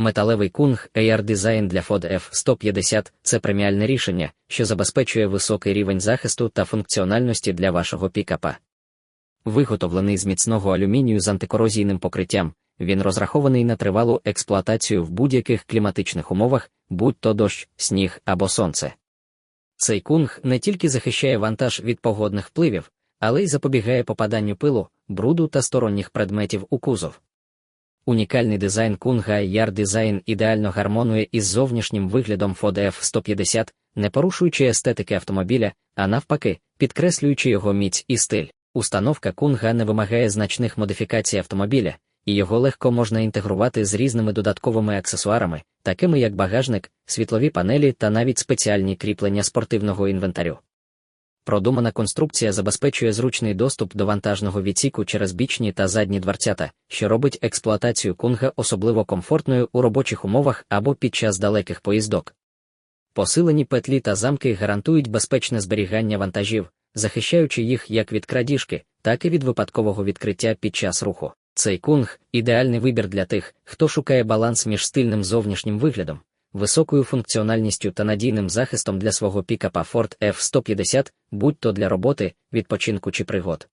Металевий кунг AR Design для Ford F-150 – це преміальне рішення, що забезпечує високий рівень захисту та функціональності для вашого пікапа. Виготовлений з міцного алюмінію з антикорозійним покриттям, він розрахований на тривалу експлуатацію в будь-яких кліматичних умовах, будь то дощ, сніг або сонце. Цей кунг не тільки захищає вантаж від погодних впливів, але й запобігає попаданню пилу, бруду та сторонніх предметів у кузов. Унікальний дизайн кунга Яр дизайн ідеально гармонує із зовнішнім виглядом Ford F-150, не порушуючи естетики автомобіля, а навпаки, підкреслюючи його міць і стиль. Установка кунга не вимагає значних модифікацій автомобіля, і його легко можна інтегрувати з різними додатковими аксесуарами, такими як багажник, світлові панелі та навіть спеціальні кріплення спортивного інвентарю. Продумана конструкція забезпечує зручний доступ до вантажного відсіку через бічні та задні дверцята, що робить експлуатацію кунга особливо комфортною у робочих умовах або під час далеких поїздок. Посилені петлі та замки гарантують безпечне зберігання вантажів, захищаючи їх як від крадіжки, так і від випадкового відкриття під час руху. Цей кунг ідеальний вибір для тих, хто шукає баланс між стильним зовнішнім виглядом, високою функціональністю та надійним захистом для свого пікапа Ford F-150, будь то для роботи, відпочинку чи пригод.